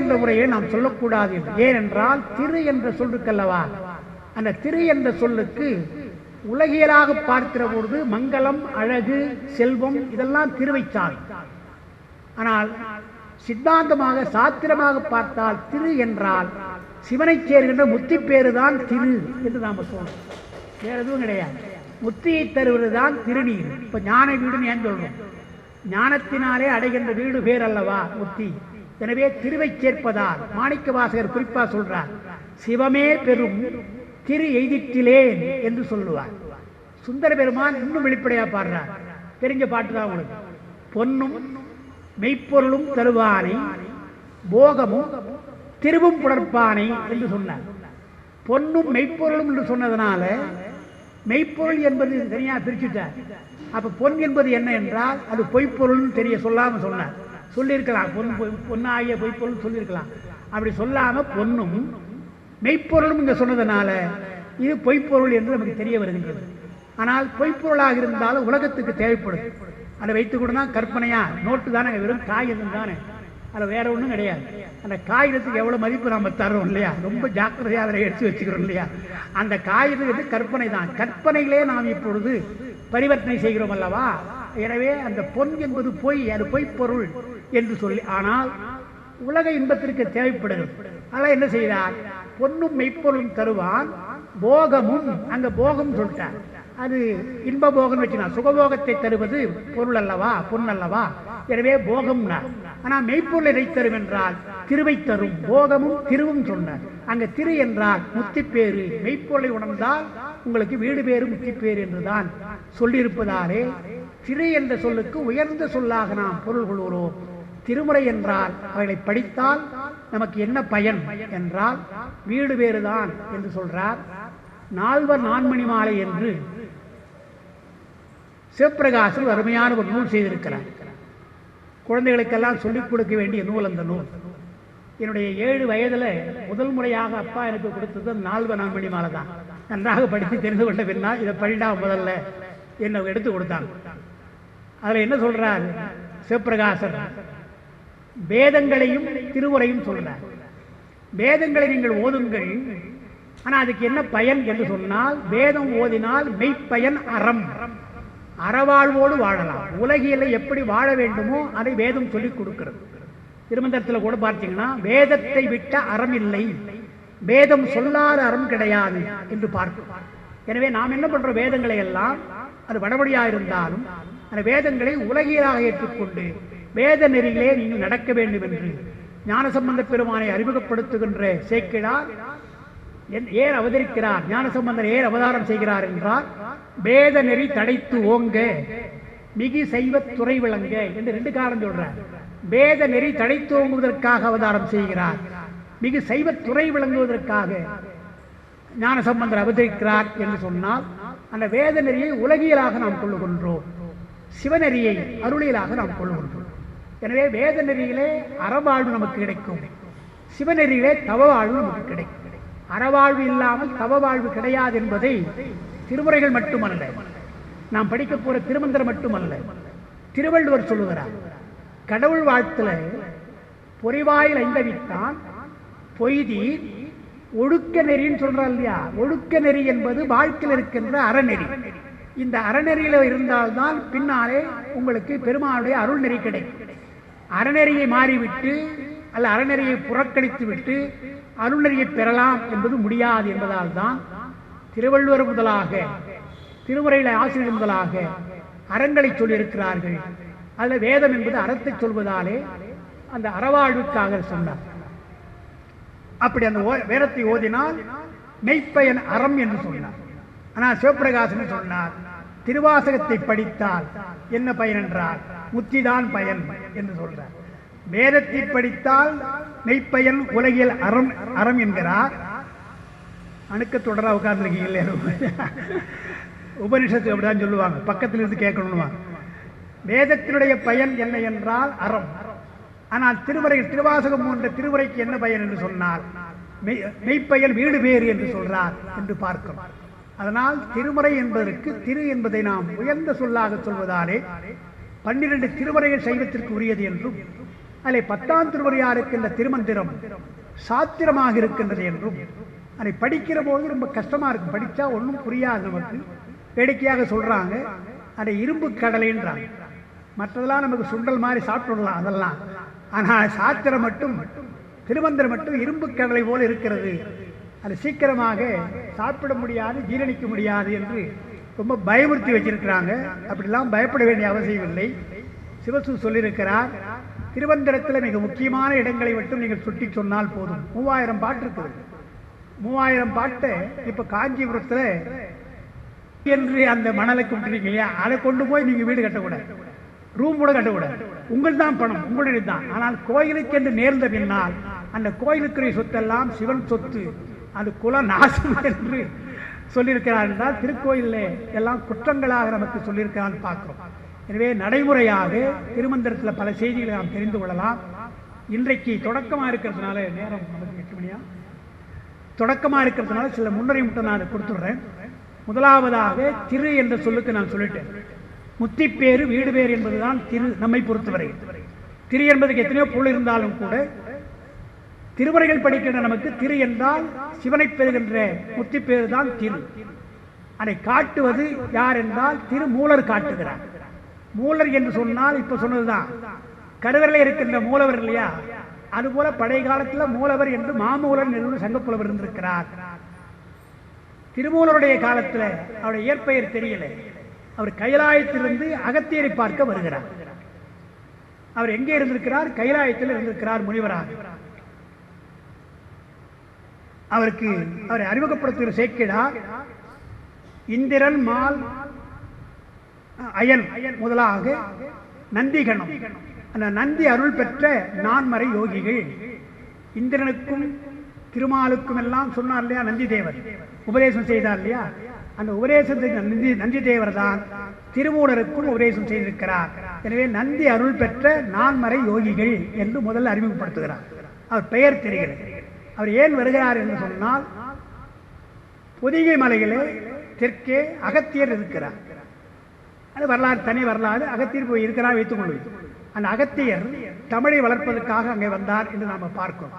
என்ற உரையை நாம் சொல்லக்கூடாது ஏனென்றால் திரு என்ற சொல்லுக்கல்லவா? அந்த திரு என்ற சொல்லுக்கு உலகியலாக பார்க்கிற பொழுது மங்களம் அழகு செல்வம் இதெல்லாம் திருவைச்சால் ஆனால் சித்தாந்தமாக சாத்திரமாக பார்த்தால் திரு என்றால் சிவனை சேர்கின்ற முத்திப்பேறு தான் திரு என்று நாம சொல்றோம் வேற எதுவும் கிடையாது. முத்தியை தருவது தான் திருநீர். இப்ப ஞான வீடுன்னு ஏன் சொல்றோம்? ஞானத்தினாலே அடைகின்ற வீடு பேர் அல்லவா முத்தி? எனவே திருவை சேர்ப்பதால் மாணிக்க வாசகர் குறிப்பா சொல்றார் சிவமே பெரும் திரு எய்திட்டிலேன் என்று சொல்லுவார். சுந்தர பெருமான் இன்னும் வெளிப்படையா பாடுறார். தெரிஞ்ச பாட்டு தான் உங்களுக்கு பொன்னும் மெய்ப்பொருளும் தருவானை போகமும் திருவும் புணர்ப்பானை என்று சொன்னார். பொன்னும் மெய்ப்பொருளும் என்று சொன்னதனால மெய்ப்பொருள் என்பது தனியா பிரிச்சுட்டார். அப்ப பொன் என்பது என்ன என்றால் அது பொய்ப்பொருள்னு தெரிய சொல்லாம சொன்னார். சொல்லியிருக்கலாம். பொன் பொய்- பொன்னாகிய பொய்ப்பொருள் சொல்லியிருக்கலாம். அப்படி சொல்லாமல் பொன்னும் மெய்ப்பொருளும் இங்கே சொன்னதுனால இது பொய்ப்பொருள் என்று நமக்கு தெரிய வருகின்றது. ஆனால் பொய்ப்பொருளாக இருந்தாலும் உலகத்துக்கு தேவைப்படும். அதை வைத்து கூட தான் கற்பனையாக நோட்டு தானே வெறும் காகிதம் தானே. அதில் வேற ஒன்றும் கிடையாது. அந்த காகிதத்துக்கு எவ்வளோ மதிப்பு நம்ம தர்றோம் இல்லையா? ரொம்ப ஜாக்கிரதையாக அதில் எடுத்து வச்சுக்கிறோம் இல்லையா? அந்த காகிதத்துக்கு வந்து கற்பனை தான். கற்பனைகளே நாம் இப்பொழுது பரிவர்த்தனை செய்கிறோம் அல்லவா? எனவே அந்த பொன் என்பது பொய் அது பொய்ப்பொருள் என்று சொல்லி ஆனால் உலக இன்பத்திற்கு தேவைப்படுகிறது அதெல்லாம் என்ன செய்தார்? பொன்னும் மெய்ப்பொருளும் தருவான் போகமும் அந்த போகம் சொல்லிட்டார். அது இன்ப போகம் வச்சுனா சுகபோகத்தை தருவது பொருள் அல்லவா? பொன் அல்லவா? எனவே போகம்னா ஆனா மெய்ப்பொருள் எதை தரும் என்றால் திருவை தரும் போகமும் திருவும் சொன்னார் அங்க திரு என்றால் முத்திப்பேறு. மெய்ப்பொருளை உணர்ந்தால் உங்களுக்கு வீடு பேரு முத்திப்பேறு என்றுதான் சொல்லியிருப்பதாலே திரு என்ற சொல்லுக்கு உயர்ந்த சொல்லாக நாம் பொருள் கொள்கிறோம். திருமுறை என்றால் அவைகளை படித்தால் நமக்கு என்ன பயன் என்றால் வீடு வேறுதான் என்று சொல்றார். நால்வர் நான்மணி மாலை என்று சிவப்பிரகாசம் அருமையான ஒரு நூல் செய்திருக்கிறார். குழந்தைகளுக்கெல்லாம் சொல்லிக் கொடுக்க வேண்டிய நூல் அந்த நூல். என்னுடைய ஏழு வயதுல முதல் முறையாக அப்பா எனக்கு கொடுத்தது நால்வனாம் மணி மாலை தான். நன்றாக படித்து தெரிந்து கொண்ட பின்னால் இதை படிடா முதல்ல என்ன எடுத்து கொடுத்தாங்க அதுல என்ன சொல்றார்? சிவபிரகாசர் வேதங்களையும் திருவுரையும் சொல்கிறார் வேதங்களை நீங்கள் ஓதுங்கள் ஆனால் அதுக்கு என்ன பயன் என்று சொன்னால் வேதம் ஓதினால் மெய்ப்பயன் அறம். அறவாழ்வோடு வாழலாம். உலகியில் எப்படி வாழ வேண்டுமோ அதை வேதம் சொல்லிக் கொடுக்கிறது. திருமந்திரத்தில் கூட பார்த்தீங்கன்னா வேதத்தை விட்ட அறம் இல்லை. வேதம் சொல்லாத அறம் கிடையாது என்று பார்க்கிறோம் எனவே நாம் என்ன பண்றோம்? வேதங்களை எல்லாம் அது வடமொழியா இருந்தாலும் அந்த வேதங்களை உலகியலாக ஏற்றுக்கொண்டு வேத நெறியிலே நீங்கள் நடக்க வேண்டும் என்று ஞானசம்பந்த பெருமானை அறிமுகப்படுத்துகின்ற சேக்கிழார் ஏன் அவதரிக்கிறார்? ஞானசம்பந்தர் ஏன் அவதாரம் செய்கிறார் என்றால் வேத நெறி தடைத்து ஓங்க மிகி செய்வ துறை விளங்க என்று ரெண்டு காரணம் சொல்றார். வேத நெறி தடைத்து ஓங்குவதற்காக அவதாரம் செய்கிறார் மிகு சைவத் துறை விளங்குவதற்காக ஞானசம்பந்தர் அவதரிக்கிறார் என்று சொன்னால் அந்த வேத நெறியை உலகியலாக நாம் கொள்ளுகின்றோம். சிவநெறியை அருளியலாக நாம் கொள்ளுகின்றோம். எனவே வேத நெறியிலே அறவாழ்வு நமக்கு கிடைக்கும். சிவநெறியிலே தவவாழ்வு நமக்கு கிடைக்கும். அறவாழ்வு இல்லாமல் தவவாழ்வு கிடையாது என்பதை திருமுறைகள் மட்டுமல்ல. நாம் படிக்க போற திருமந்திரம் மட்டுமல்ல. திருவள்ளுவர் சொல்லுகிறார் கடவுள் வாழ்த்துல பொறிவாயில் ஐந்தவித்தான் பொய்தி ஒழுக்க நெறின்னு சொல்றாள் இல்லையா? ஒழுக்க நெறி என்பது வாழ்க்கையில் இருக்கின்ற அறநெறி. இந்த அறநெறியில இருந்தால்தான் பின்னாலே உங்களுக்கு பெருமாளுடைய அருள் நெறி கிடைக்கும். அறநெறியை மாறிவிட்டு அல்ல அறநெறியை புறக்கணித்து விட்டு அருள்நெறியை பெறலாம் என்பது முடியாது என்பதால் தான் திருவள்ளுவர் முதலாக திருமுறையில ஆசிரியர் முதலாக அறங்களை சொல்லியிருக்கிறார்கள். அதில் வேதம் என்பது அறத்தை சொல்வதாலே அந்த அறவாழ்வுக்காக சொன்னார். அப்படி அந்த ஓ- வேதத்தை ஓதினால் மெய்ப்பயன் அறம் என்று சொன்னார். ஆனால் சிவபிரகாசன் சொன்னார் திருவாசகத்தை படித்தால் என்ன பயன் என்றால் முத்திதான் பயன் என்று சொல்றார். வேதத்தை படித்தால் மெய்ப்பயன் உலகில் அறம் அறம் என்கிறார். அணுக்க தொடரா உட்கார்ந்துருக்கீங்க உபனிஷத்து அப்படிதான் சொல்லுவாங்க. பக்கத்துல இருந்து கேட்கணுமா வேதத்தினுடைய பயன் என்ன என்றால் அறம். ஆனால் திருவரை திருவாசகம் போன்ற திருமுறைக்கு என்ன பயன் என்று சொன்னால் மெய்- மெய்ப்பயன் வீடு பேறு என்று சொல்றார் என்று பார்க்கிறோம். அதனால் திருமுறை என்பதற்கு திரு என்பதை நாம் உயர்ந்த சொல்லாக சொல்வதாலே பன்னிரண்டு திருமுறைகள் சைவத்திற்கு உரியது என்றும் அதில் பத்தாம் திருமுறையாருக்கு இருக்கின்ற திருமந்திரம் சாத்திரமாக இருக்கின்றது என்றும் அதை படிக்கிற போது ரொம்ப கஷ்டமாக இருக்கும். படித்தா ஒன்றும் புரியாது நமக்கு. வேடிக்கையாக சொல்கிறாங்க அதை இரும்பு கடலைன்றாங்க. மற்றதெல்லாம் நமக்கு சுண்டல் மாதிரி சாப்பிட்டுடலாம் அதெல்லாம். ஆனால் சாத்திரம் மட்டும் திருமந்திரம் மட்டும் இரும்பு கடலை போல் இருக்கிறது. அது சீக்கிரமாக சாப்பிட முடியாது ஜீரணிக்க முடியாது என்று ரொம்ப பயமுறுத்தி வச்சிருக்கிறாங்க. அப்படிலாம் பயப்பட வேண்டிய அவசியம் இல்லை சிவசு சொல்லியிருக்கிறார் திருவந்திரத்தில் மிக முக்கியமான இடங்களை மட்டும் நீங்கள் சுட்டி சொன்னால் போதும். மூவாயிரம் பாட்டு இருக்குது. மூவாயிரம் பாட்டை இப்போ காஞ்சிபுரத்துல என்று அந்த மணலை கொண்டுறீங்க இல்லையா அதை கொண்டு போய் நீங்க வீடு கட்டக்கூடாது. ரூம் கூட கட்டக்கூடாது. உங்கள் தான் பணம் உங்களுடைய தான். ஆனால் கோயிலுக்கு என்று நேர்ந்த பின்னால் அந்த கோயிலுக்குரிய சொத்தெல்லாம் சிவன் சொத்து அது குல நாசம் என்று சொல்லியிருக்கிறார் என்றால் திருக்கோயிலில் எல்லாம் குற்றங்களாக நமக்கு சொல்லியிருக்கிறான்னு பார்க்கிறோம். எனவே நடைமுறையாக திருமந்திரத்தில் பல செய்திகளை நாம் தெரிந்து கொள்ளலாம். இன்றைக்கு தொடக்கமாக இருக்கிறதுனால நேரம் நமக்கு எட்டு மணியா? தொடக்கமாக இருக்கிறதுனால சில முன்னுரை மட்டும் நான் அதை கொடுத்துடுறேன். முதலாவதாக திரு என்ற சொல்லுக்கு நான் சொல்லிட்டேன். முத்திப்பேறு வீடு பேர் என்பதுதான் திரு நம்மை பொறுத்தவரை. திரு என்பதுக்கு எத்தனையோ பொருள் இருந்தாலும் கூட திருமுறைகள் படிக்கின்ற நமக்கு திரு என்றால் சிவனை பெறுகின்ற முத்திப்பேறு தான் திரு. அதை காட்டுவது யார் என்றால் திருமூலர் காட்டுகிறார். மூலர் என்று சொன்னால் இப்ப சொன்னதுதான். கருவறையில் இருக்கின்ற மூலவர் இல்லையா? அதுபோல பழைய காலத்துல மூலவர் என்று மாமூலர் என்று சங்கப்புலவர் இருந்திருக்கிறார். திருமூலருடைய காலத்துல அவருடைய இயற்பெயர் தெரியல. அவர் கைலாயத்திலிருந்து அகத்தியரை பார்க்க வருகிறார். அவர் எங்கே இருந்திருக்கிறார்? கைலாயத்தில் இருந்திருக்கிறார் முனிவராக. அவருக்கு அவரை அறிமுகப்படுத்துகிற சேக்கிடார் இந்திரன் மால் அயன் முதலாக நந்திகணம். அந்த நந்தி அருள் பெற்ற நான்மறை யோகிகள். இந்திரனுக்கும் திருமாலுக்கும் எல்லாம் சொன்னார் இல்லையா நந்தி தேவர் உபதேசம் செய்தார் இல்லையா? அந்த உபதேசம் செய்த நந்தி நந்தி தேவர் தான் திருமூலருக்கும் உபதேசம் செய்திருக்கிறார். எனவே நந்தி அருள் பெற்ற நான்மறை யோகிகள் என்று முதல்ல அறிமுகப்படுத்துகிறார். அவர் பெயர் தெரிகிறது. அவர் ஏன் வருகிறார் என்று சொன்னால் பொதிகை மலையிலே தெற்கே அகத்தியர் இருக்கிறார். அது வரலாறு தனி வரலாறு அகத்தியர் போய் இருக்கிறார் வைத்துக் கொள்வது அந்த அகத்தியர் தமிழை வளர்ப்பதற்காக அங்கே வந்தார் என்று நாம் பார்க்கிறோம்.